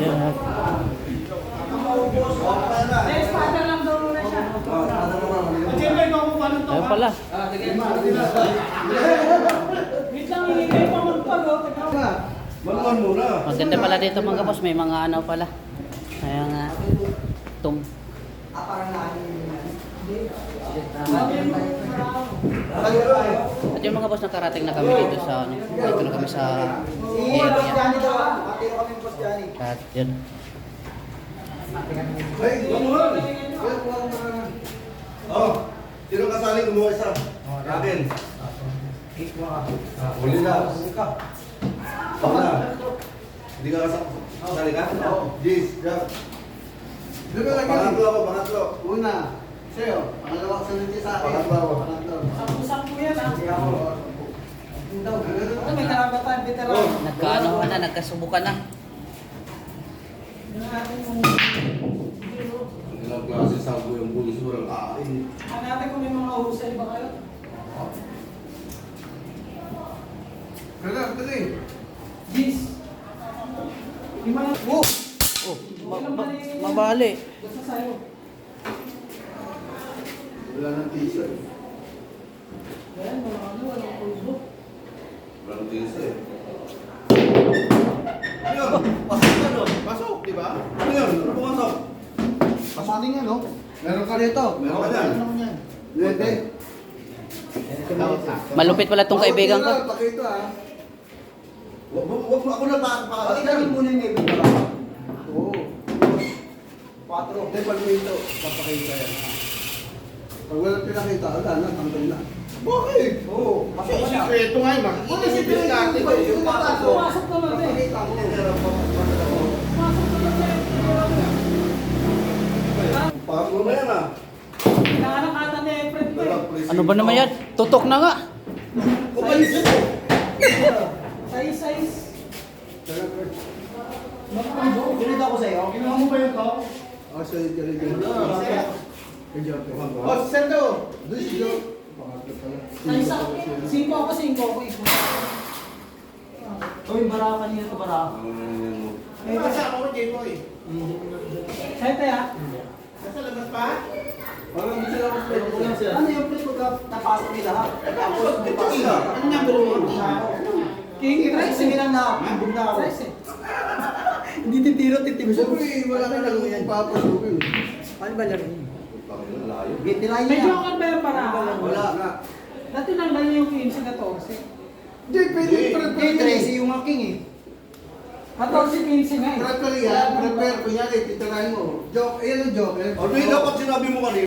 Siya. Ayun pala. Maganda pala dito mga boss. May mga ano pala. Ayun nga. Boss nakarating na kami dito sa ano. Dito na kami sa area. At yun. Oh, sino kasali kumuha isa? Akin. Huli na. Ako na. Hindi ka kasali. Kasali ka? Jis, Jack. Pangatlo ako, pangatlo. Una, sa'yo. Pangalawa sa nandiyan sa akin. Pangatlo ako. Pangatlo. Nagkaano ka na, nagkasubukan na. Ilang klase sago yung pulis mo lang kain. Natin kung may mga husay ba kayo? Kaya, tuloy. Jeez. Yung mga... Oh! Oh, ma- mabali. Basta sa'yo. Wala nang t-shirt. Yan, mga ano, walang pulbo. Walang tisa eh. Ayun, pasok doon. Pasok, di ba? Ano yun? Ano pumasok? Pasok din yan, no? Meron ka rito. Meron ka dyan. Meron ka dyan. Malupit pala tong kaibigan ko. Pakito, ah. Wag mo, wag mo ako na pa. Pakita mo muna yung ibig mo. Oo. Patro. Hindi, pag ito, papakita yan. Pag walang pinakita, wala na, tanggal na. Bakit? Oo. Kasi sikreto nga yun. Makikita yung pinakita. Yung pasok ko. Pumasok naman eh. Papakita mo. Pumasok naman eh. Pako na yan ah. Hinahanap ata ni Efren ko eh. Ano ba naman yan? Tutok na nga. Kumalis ito. Size, size. Ganito ako sa'yo. Ginawa mo ba yun ko? Oh, sa'yo, dyan, dyan. Oh, Sendo! Doon si. Pangatlo pala. Size ako. Singko ako, singko ako eh. Uy, baraka niya ito, baraka. Ano na yan mo? Eh, kasi ako ko, J-Boy. Sete ah. Parang hindi sila mag Ano yung play ko napasok nila ha? Tapos, di ba sila? Ano niya bro? King sige lang na. Bug na ako. Hindi titiro, titibog. Siyempre, wala ka lang yung papasukin. Ano ba laro? Putang ina, layo. Gitilayin May niya. joker ba yung para? Wala na. Dati lang lang yung 15 na 14. Hindi, pwede Hindi. prepare. Tracy yung aking eh. 14, 15 nga eh. Prepare yan, prepare. Kunyari, titirahin mo. Joke, ayan ang joke. eh. Ano yung dapat sinabi mo kanina?